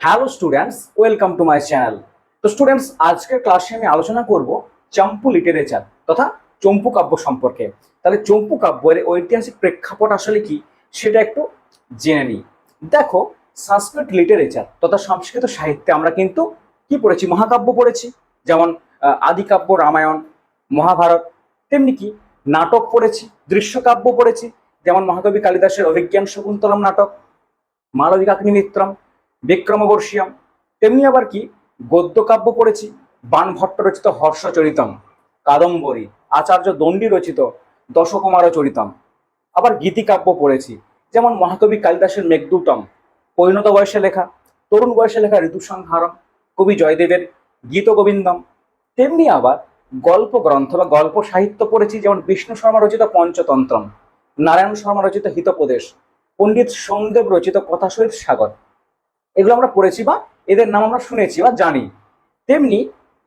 Hello students welcome to my channel তো students আজকের ক্লাসে আমি আলোচনা করব চম্পু লিটারেচার তথা চম্পু কাব্য সম্পর্কে। তাহলে চম্পু কাব্যের ঐতিহাসিক প্রেক্ষাপট আসলে কি সেটা একটু জেনে নিই। দেখো সংস্কৃত লিটারেচার তথা সংস্কৃত সাহিত্যে আমরা কিন্তু কি পড়েছি? মহাকাব্য পড়েছি, যেমন আদিকাব্য, রামায়ণ, মহাভারত, তেমনি কি নাটক পড়েছি, দৃশ্যকাব্য পড়েছি, যেমন মহাকবি কালিদাসের অভিজ্ঞান শকুন্তলম নাটক মালবিকাগ্নি মিত্রম বিক্রমবর্ষিয়াম। তেমনি আবার কি? গদ্যকাব্য পড়েছি বাণভট্ট রচিত হর্ষচরিতম, কাদম্বরী, আচার্য দণ্ডী রচিত দশকুমার চরিতম আবার গীতিকাব্য পড়েছি, যেমন মহাকবি কালিদাসের মেঘদূতম, পরিণত বয়সে লেখা, তরুণ বয়সে লেখা ঋতুসংহারম, কবি জয়দেবের গীত গোবিন্দম তেমনি আবার গল্প গ্রন্থ বা গল্প সাহিত্য পড়েছি, যেমন বিষ্ণু শর্মা রচিত পঞ্চতন্ত্রম, নারায়ণ শর্মা রচিত হিতোপদেশ, পণ্ডিত সোমদেব রচিত কথাসহিত সাগর। এগুলো আমরা পড়েছি বা এদের নাম আমরা শুনেছি বা জানি। তেমনি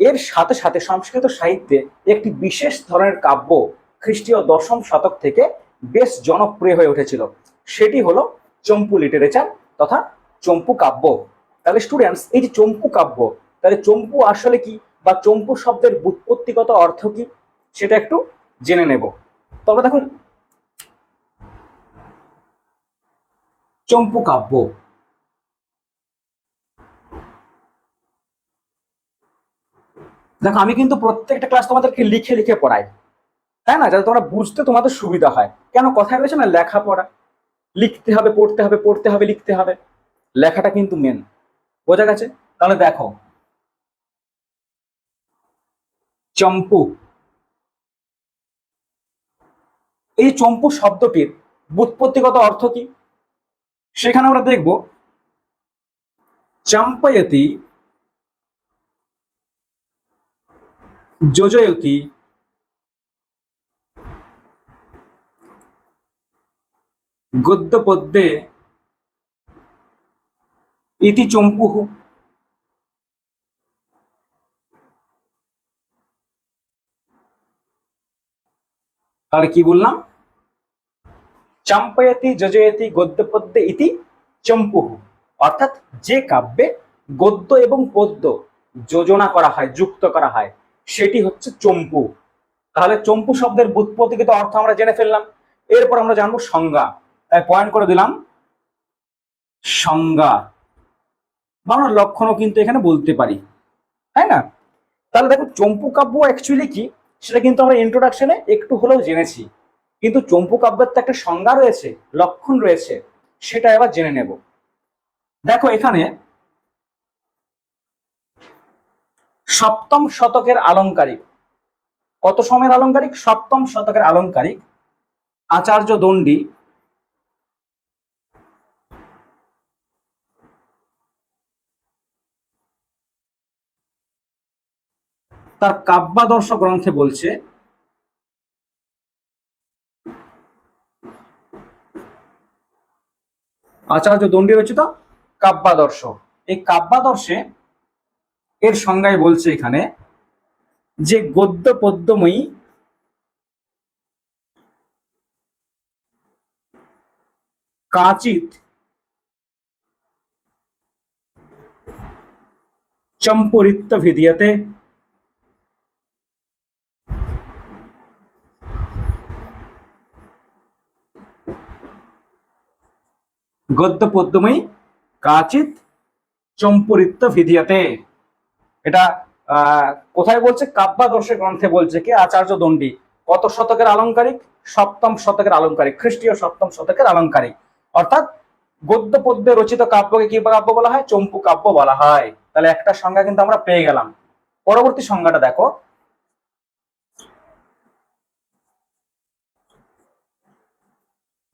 এর সাথে সাথে সংস্কৃত সাহিত্যে একটি বিশেষ ধরনের কাব্য খ্রিস্টীয় দশম শতক থেকে বেশ জনপ্রিয় হয়ে উঠেছিল। সেটি হলো চম্পু লিটারেচার তথা চম্পু কাব্য। তাহলে স্টুডেন্টস এই যে চম্পু কাব্য, তাহলে চম্পু আসলে কি বা চম্পু শব্দের বুৎপত্তিগত অর্থ কি সেটা একটু জেনে নেব। তবে দেখুন, চম্পু কাব্য। দেখো, আমি কিন্তু প্রত্যেকটা ক্লাস তোমাদেরকে লিখে লিখে পড়াই। তাই না? যাতে তোমরা বুঝতে তোমাদের সুবিধা হয়। কেন? কথায় রয়েছে না লেখাপড়া লিখতে হবে, পড়তে হবে পড়তে হবে, লিখতে হবে। লেখাটা কিন্তু মেন বোঝা গেছে? তাহলে দেখো। চম্পু। এই চম্পু শব্দটির বুৎপত্তিগত অর্থ কি? সেখানে আমরা দেখব, চাম্পায়তি যোজয়তি গদ্য পদ্যে ইতি চম্পুহ আর কি বললাম? চাম্পায়তি, যজয়তি, গদ্য পদ্যে ইতি চম্পুহ অর্থাৎ যে কাব্যে গদ্য এবং পদ্য যোজনা করা হয়, যুক্ত করা হয় সেটি হচ্ছে চম্পু। তাহলে চম্পু শব্দের বুৎপত্তিগত অর্থ আমরা জেনে ফেললাম। এরপর আমরা জানব সংজ্ঞা। তাই পয়েন্ট করে দিলাম, সংজ্ঞা। আমরা লক্ষণও কিন্তু এখানে বলতে পারি। তাই না? তাহলে দেখো, চম্পু কাব্য অ্যাকচুয়ালি কি? সেটা কিন্তু আমরা ইন্ট্রোডাকশনে একটু হলেও জেনেছি। কিন্তু চম্পু কাব্যের তো একটা সংজ্ঞা রয়েছে, লক্ষণ রয়েছে, সেটা এবার জেনে নেব। দেখো এখানে সপ্তম শতকের আলংকারিক। কত সময়ের আলংকারিক? সপ্তম শতকের আলংকারিক। আচার্য দণ্ডী তার কাব্যাদর্শ গ্রন্থে বলছে, আচার্য দণ্ডী রচিত কাব্যাদর্শ। এই কাব্যাদর্শে এর সংজ্ঞায় বলছে এখানে যে গদ্য পদ্যময়ী কাচিত চম্পরিত্ত ভিদিয়াতে গদ্য পদ্যময়ী কাচিত চম্পরিত্ত ভিদিয়াতে। এটা কোথায় বলছে? কাব্যাদর্শের গ্রন্থে বলছে কি? আচার্য দণ্ডী। কত শতকের আলংকারিক? সপ্তম শতকের আলংকারিক। খ্রিস্টীয় সপ্তম শতকের আলংকারিক। অর্থাৎ গদ্য পদ্যে রচিত কাব্যকে কি কাব্য বলা হয়? চম্পু কাব্য বলা হয়। তাহলে একটা সংজ্ঞা কিন্তু আমরা পেয়ে গেলাম। পরবর্তী সংজ্ঞাটা দেখো।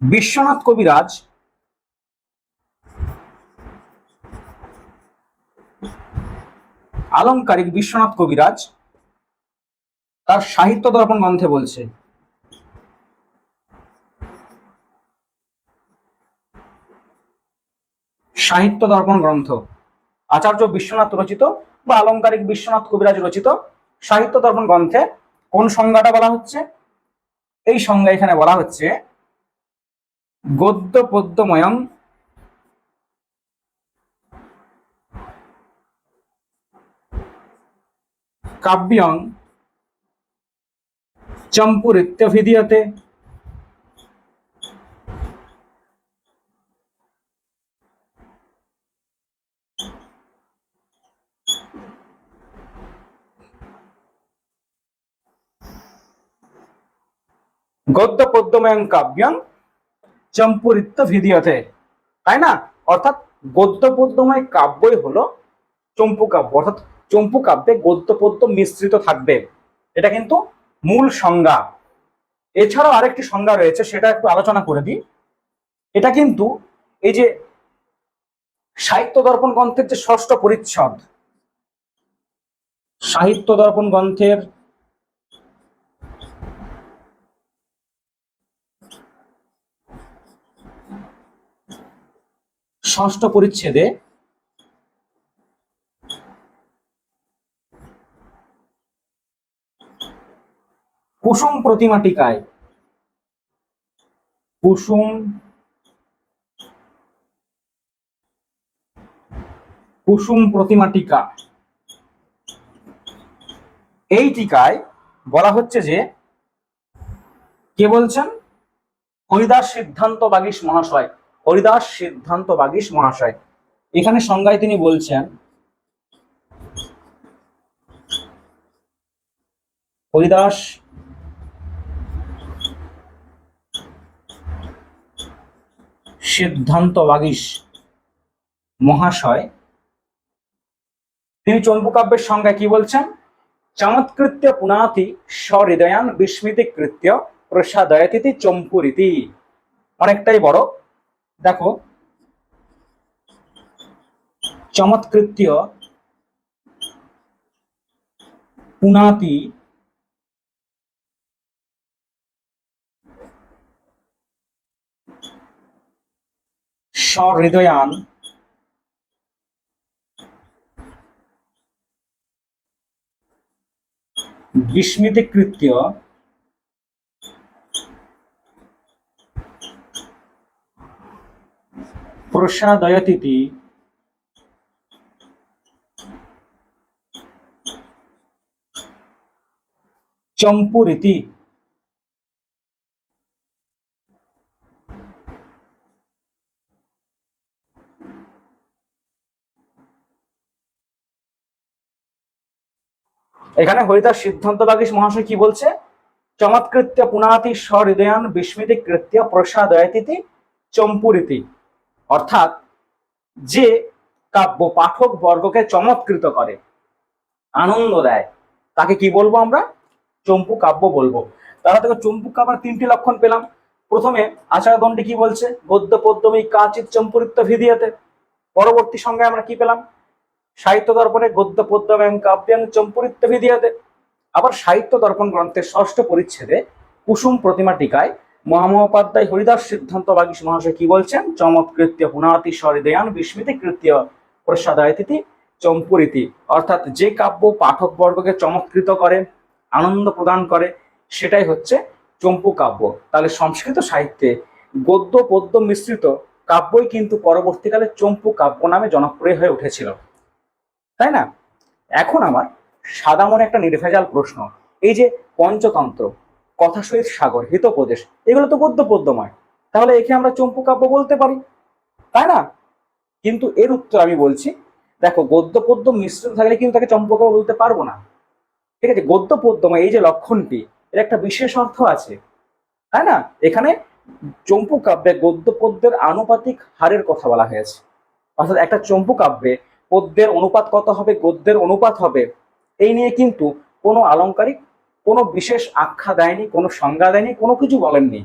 বিশ্বনাথ কবিরাজ আলংকারিক বিশ্বনাথ কবিরাজ তার সাহিত্য দর্পণ গ্রন্থে বলছে। সাহিত্য দর্পণ গ্রন্থ। আচার্য বিশ্বনাথ রচিত বা আলংকারিক বিশ্বনাথ কবিরাজ রচিত সাহিত্য দর্পণ গ্রন্থে কোন সংজ্ঞাটা বলা হচ্ছে? এই সংজ্ঞা এখানে বলা হচ্ছে, গদ্য পদ্যময়ং কাব্যং চম্পুরিত্যভিধীয়তে। গদ্য পদ্যময়ং কাব্যং চম্পুরিত্য ভিদিয়তে তাই না? অর্থাৎ গদ্য পদ্যময় কাব্যই হলো চম্পু কাব্য। অর্থাৎ চম্পু কাব্যে গদ্য পদ্য মিশ্রিত থাকবে। এটা কিন্তু মূল সংজ্ঞা। এছাড়াও আরেকটি সংজ্ঞা রয়েছে, সেটা একটু আলোচনা করে দিই। এটা কিন্তু এই যে সাহিত্য দর্পণ গ্রন্থের যে ষষ্ঠ পরিচ্ছদ, সাহিত্য দর্পণ গ্রন্থের ষষ্ঠ পরিচ্ছেদে কুসুম প্রতিমা টিকায়। কুসুম কুসুম প্রতিমা টিকা। এই টিকায় বলা হচ্ছে যে, কে বলছেন? হরিদাস সিদ্ধান্ত বাগীশ মহাশয়। হরিদাস সিদ্ধান্ত বাগীশ মহাশয়। এখানে সংজ্ঞায় তিনি বলছেন, হরিদাস সিদ্ধান্ত বাগীশ মহাশয়। তিনি চম্পু কাব্যের সংজ্ঞায় কি বলছেন? চমৎকৃত্য পুনাতি সহৃদয়ান বিস্মৃতি কৃত্য প্রসাদয়তিথি চম্পুরীতি। অনেকটাই বড়। দেখো, চমৎকৃত্য পুনাতি সহৃদয়ান। বিস্মৃতিকৃত্য প্রসাদয়তিথি। চম্পুরীতি। এখানে হরিদাস সিদ্ধান্ত বাগীশ মহাশয় কি বলছে? চমৎকৃত্য পুনাতি সহৃদয়ান বিস্মৃতি কৃত্য প্রসাদয়তিথি চম্পুরীতি। অর্থাৎ যে কাব্য পাঠক বর্গকে চমৎকৃত করে, আনন্দ দেয়, তাকে কি বলব আমরা? চম্পু কাব্য বলব। তারা থেকে চম্পু কাব্যের তিনটি লক্ষণ পেলাম। প্রথমে আচারদণ্ডী কি বলছে? গদ্য পদ্যমী কাচিত চম্পুরিত্ব ভিদিয়াতে পরবর্তী সঙ্গে আমরা কি পেলাম? সাহিত্য দর্পণে গদ্য পদ্যম্যাং কাব্যাং চম্পুরিত্ব ভিদিয়াতে আবার সাহিত্য দর্পণ গ্রন্থের ষষ্ঠ পরিচ্ছেদে কুসুম প্রতিমা টিকায় মহামহোপাধ্যায় হরিদাস সিদ্ধান্ত বাগীশ মহাশয় কি বলছেন? চমৎকৃত্য পুনাতি সহৃদয়ান বিস্মৃতি কৃত্য প্রসাদায়তিথি চম্পুরীতি। অর্থাৎ যে কাব্য পাঠক বর্গকে চমৎকৃত করে, আনন্দ প্রদান করে, সেটাই হচ্ছে চম্পু কাব্য। তাহলে সংস্কৃত সাহিত্যে গদ্য পদ্য মিশ্রিত কাব্যই কিন্তু পরবর্তীকালে চম্পু কাব্য নামে জনপ্রিয় হয়ে উঠেছিল। তাই না? এখন আমার সাদা মনে একটা নির্ভেজাল প্রশ্ন। এই যে পঞ্চতন্ত্র, কথা সহিত সাগর, হিতোপদেশ, এগুলো তো গদ্য পদ্যময় তাহলে একে আমরা চম্পু কাব্য বলতে পারি? তাই না? কিন্তু এর উত্তর আমি বলছি, দেখো গদ্য পদ্য মিশ্রিত থাকলে কিন্তু তাকে চম্পু কাব্য বলতে পারব না। ঠিক আছে গদ্য পদ্যময় এই যে লক্ষণটি, এর একটা বিশেষ অর্থ আছে। তাই না? এখানে চম্পু কাব্যে গদ্য পদ্যের আনুপাতিক হারের কথা বলা হয়েছে। অর্থাৎ একটা চম্পু কাব্যে পদ্যের অনুপাত কত হবে? গদ্যের অনুপাত হবে। এই নিয়ে কিন্তু কোনো আলঙ্কারিক কোনো বিশেষ আখ্যা দেয়নি, কোনো সংজ্ঞা দেয়নি, কোনো কিছু বলেননি।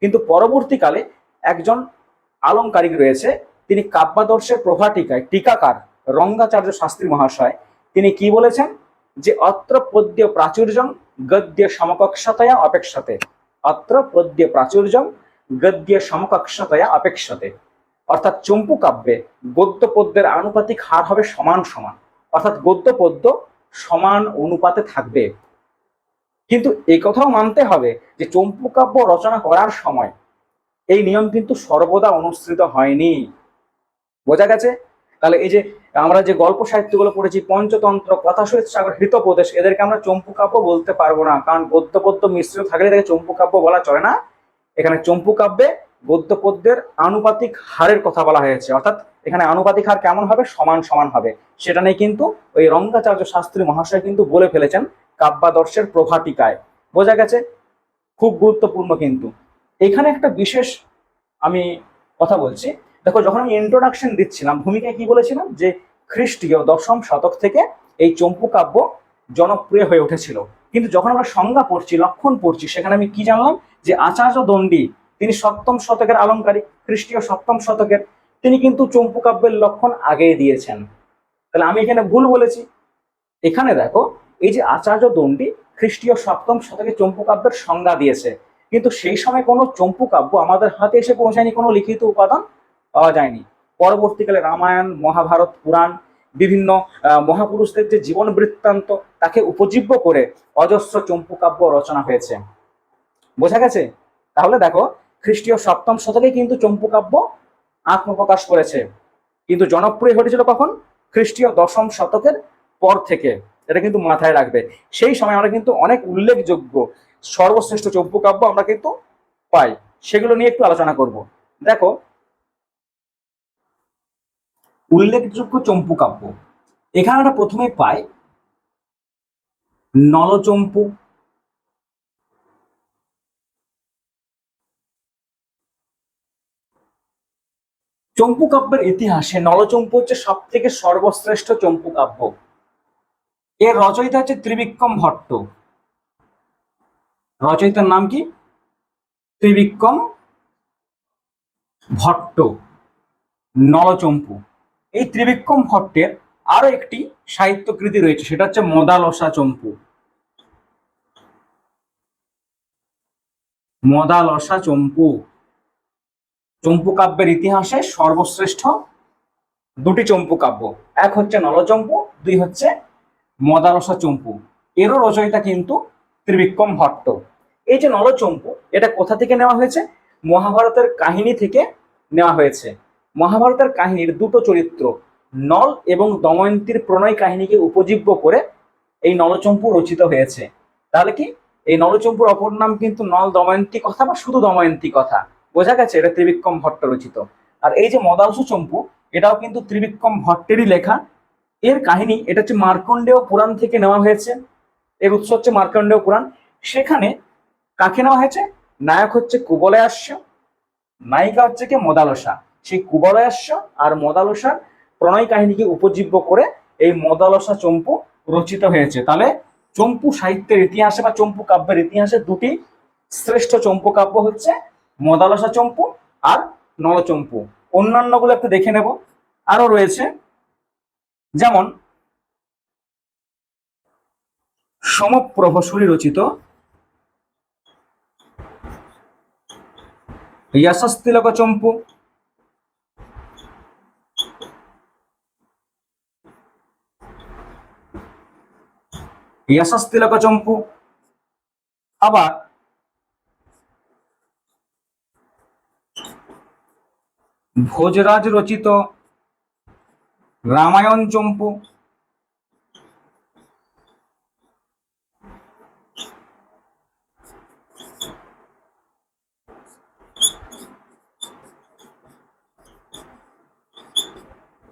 কিন্তু পরবর্তীকালে একজন আলংকারিক রয়েছে, তিনি কাব্যাদর্শের প্রভাটিকায়, টিকাকার, রঙ্গাচার্য শাস্ত্রী মহাশয়, তিনি কি বলেছেন? যে অত্র পদ্য প্রাচুর্যং গদ্য সমকক্ষতয়া অপেক্ষতে। অত্র পদ্য প্রাচুর্যং গদ্য সমকক্ষতয়া অপেক্ষতে। অর্থাৎ চম্পু কাব্যে গদ্য পদ্যের আনুপাতিক হার হবে সমান সমান। অর্থাৎ গদ্য পদ্য সমান অনুপাতে থাকবে। কিন্তু এই কথাও মানতে হবে যে চম্পু কাব্য রচনা করার সময় এই নিয়ম কিন্তু সর্বদা অনুসৃত হয়নি। বোঝা গেছে? তাহলে এই যে আমরা যে গল্প সাহিত্যগুলো পড়েছি, পঞ্চতন্ত্র কথাসহিত সাগর হৃতপ্রদেশ এদেরকে আমরা চম্পু কাব্য বলতে পারব না। কারণ গদ্য পদ্য মিশ্রিত থাকলে তাকে চম্পু কাব্য বলা চলে না। এখানে চম্পু কাব্যে গদ্য পদ্যের আনুপাতিক হারের কথা বলা হয়েছে। অর্থাৎ এখানে আনুপাতিক হার কেমন হবে? সমান সমান হবে। সেটা নিয়ে কিন্তু ওই রঙ্গাচার্য শাস্ত্রী মহাশয় কিন্তু বলে ফেলেছেন কাব্যাদর্শের প্রভাটিকায়। বোঝা গেছে? খুব গুরুত্বপূর্ণ কিন্তু। এখানে একটা বিশেষ আমি কথা বলছি। দেখো, যখন আমি ইন্ট্রোডাকশন দিচ্ছিলাম, ভূমিকায় কি বলেছিলাম? যে খ্রিস্টীয় দশম শতক থেকে এই চম্পু কাব্য জনপ্রিয় হয়ে উঠেছিল। কিন্তু যখন আমরা সংজ্ঞা পড়ছি, লক্ষণ পড়ছি, সেখানে আমি কি জানলাম? যে আচার্য দণ্ডী তিনি সপ্তম শতকের আলঙ্কারিক খ্রিস্টীয় সপ্তম শতকের। তিনি কিন্তু চম্পু কাব্যের লক্ষণ আগেই দিয়েছেন। তাহলে আমি এখানে ভুল বলেছি। এখানে দেখো, এই যে আচার্য দণ্ডী খ্রিস্টীয় সপ্তম শতকে চম্পু কাব্যের সংজ্ঞা দিয়েছে। কিন্তু সেই সময় কোনো চম্পু কাব্য আমাদের হাতে এসে পৌঁছায়নি, কোনো লিখিত উপাদান পাওয়া যায়নি। পরবর্তীকালে রামায়ণ, মহাভারত, পুরাণ, বিভিন্ন মহাপুরুষদের যে জীবন বৃত্তান্ত, তাকে উপজীব্য করে অজস্র চম্পু কাব্য রচনা হয়েছে। বোঝা গেছে? তাহলে দেখো খ্রিস্টীয় সপ্তম শতকে কিন্তু চম্পু কাব্য আত্মপ্রকাশ করেছে। কিন্তু জনপ্রিয় হয়েছিল কখন? খ্রিস্টীয় দশম শতকের পর থেকে। এটা কিন্তু মাথায় রাখবে। সেই সময় আমরা কিন্তু অনেক উল্লেখযোগ্য, সর্বশ্রেষ্ঠ চম্পু কাব্য আমরা কিন্তু পাই। সেগুলো নিয়ে একটু আলোচনা করব। দেখো, উল্লেখযোগ্য চম্পু কাব্য এখানে আমরা প্রথমে পাই নলচম্পু চম্পু কাব্যের ইতিহাসে নলচম্পু হচ্ছে সব থেকে সর্বশ্রেষ্ঠ চম্পু কাব্য এর রচয়িতা হচ্ছে ত্রিবিক্রম ভট্ট। রচয়িতার নাম কি? ত্রিবিক্রম ভট্ট, নলচম্পু। এই ত্রিবিক্রম ভট্টের আরও একটি সাহিত্যকৃতি রয়েছে, সেটা হচ্ছে মদালসা চম্পু। মদালসা চম্পু। চম্পু কাব্যের ইতিহাসে সর্বশ্রেষ্ঠ দুটি চম্পু কাব্য এক হচ্ছে নলচম্পু, দুই হচ্ছে মদারসা চম্পু। এরও রচয়িতা কিন্তু ত্রিবিক্রম ভট্ট। এই যে নলচম্পু, এটা কোথা থেকে নেওয়া হয়েছে? মহাভারতের কাহিনী থেকে নেওয়া হয়েছে। মহাভারতের কাহিনীর দুটো চরিত্র, নল এবং দময়ন্তীর প্রণয় কাহিনীকে উপজীব্য করে এই নলচম্পু রচিত হয়েছে। তাহলে কি? এই নলচম্পুর অপর নাম কিন্তু নল দময়ন্তী কথা বা শুধু দময়ন্তী কথা? বোঝা গেছে এটা ত্রিবিক্রম ভট্ট রচিত। আর এই যে মদালসু চম্পু, এটাও কিন্তু ত্রিবিক্রম ভট্টেরই লেখা। এর কাহিনী, এটা হচ্ছে মার্কণ্ডেয় পুরাণ থেকে নেওয়া হয়েছে। এর উৎস হচ্ছে মার্কণ্ডেয় পুরাণ। সেখানে কাকে নেওয়া হয়েছে? নায়ক হচ্ছে কুবলয়াস্য নায়িকা হচ্ছে কি? মদালসা। সেই কুবলয়াস্য আর মদালসার প্রণয় কাহিনীকে উপজীব্য করে এই মদালসা চম্পু রচিত হয়েছে। তাহলে চম্পু সাহিত্যের ইতিহাসে বা চম্পু কাব্যের ইতিহাসে দুটি শ্রেষ্ঠ চম্পু কাব্য হচ্ছে মদালসা চম্পু আর নলচম্পু। অন্যান্যগুলো একটু দেখে নেব। আরও রয়েছে। যেমন, সমপ্রভসুরী রচিত যশস্তিলক চম্পু। যশস্তিলক চম্পু। আবার ভোজরাজ রচিত রামায়ণ চম্পু।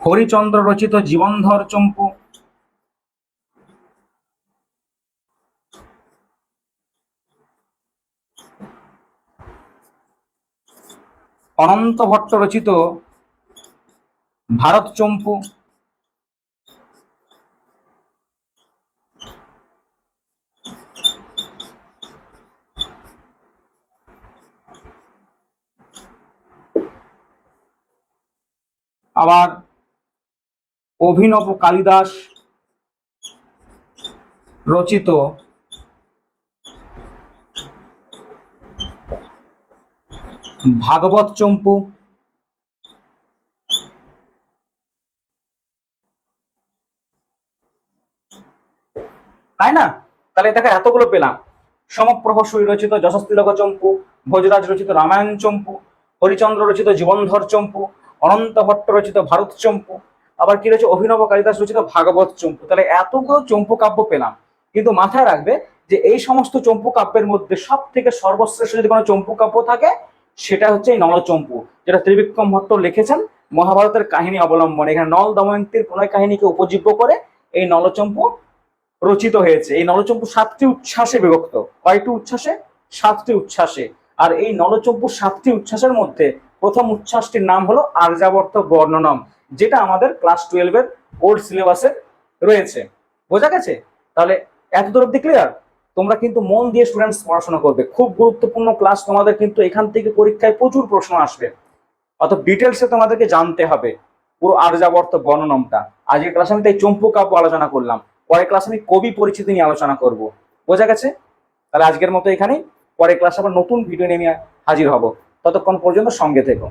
হরিচন্দ্র রচিত জীবনধর চম্পু। অনন্ত ভট্ট রচিত ভারত চম্পু। আবার অভিনব কালিদাস রচিত ভাগবত চম্পু। তাই না? তাহলে দেখো এতগুলো পেলাম। সমপ্রভ রচিত যশস্তিলক চম্পু, ভোজরাজ রচিত রামায়ণ চম্পু, হরিচন্দ্র রচিত জীবনধর চম্পু, অনন্ত ভট্ট রচিত ভারত চম্পু, আবার কি রয়েছে অভিনব কালিদাস রচিত ভাগবত চম্পু। তাহলে এতগুলো চম্পু কাব্য পেলাম। কিন্তু মাথায় রাখবে যে এই সমস্ত চম্পু কাব্যের মধ্যে সব থেকে সর্বশ্রেষ্ঠ যদি কোনো চম্পু কাব্য থাকে সেটা হচ্ছে এই নলচম্পু যেটা ত্রিবিক্রম ভট্ট লিখেছেন মহাভারতের কাহিনী অবলম্বনে। এখানে নল দময়ন্তীর প্রণয় কাহিনীকে উপজীব্য করে এই নলচম্পু রচিত হয়েছে। এই নলচম্পু সাতটি উচ্ছ্বাসে বিভক্ত। কয়টি উচ্ছ্বাসে? সাতটি উচ্ছ্বাসে। আর এই নলচম্পু সাতটি উচ্ছ্বাসের মধ্যে প্রথম উচ্ছ্বাসটির নাম হলো আর্যাবর্ত বর্ণনম, যেটা আমাদের ক্লাস টুয়েলভের ওল্ড সিলেবাসে রয়েছে। বোঝা গেছে? তাহলে এত দূর অব্দি ক্লিয়ার তোমরা কিন্তু মন দিয়ে স্টুডেন্টস পড়াশোনা করবে। খুব গুরুত্বপূর্ণ ক্লাস তোমাদের কিন্তু এখান থেকে পরীক্ষায় প্রচুর প্রশ্ন আসবে। অত ডিটেলসে তোমাদেরকে জানতে হবে। পুরো আর্যাবর্ত বর্ণনমটা। আজকের ক্লাসে আমি তাই চম্পু কাব্য আলোচনা করলাম। পরের ক্লাসে আমি কবি পরিচিতি নিয়ে আলোচনা করব। বোঝা গেছে? তাহলে আজকের মতো এখানেই। পরের ক্লাসে আবার নতুন ভিডিও নিয়ে হাজির হব। ততক্ষণ পর্যন্ত সঙ্গে থেকো।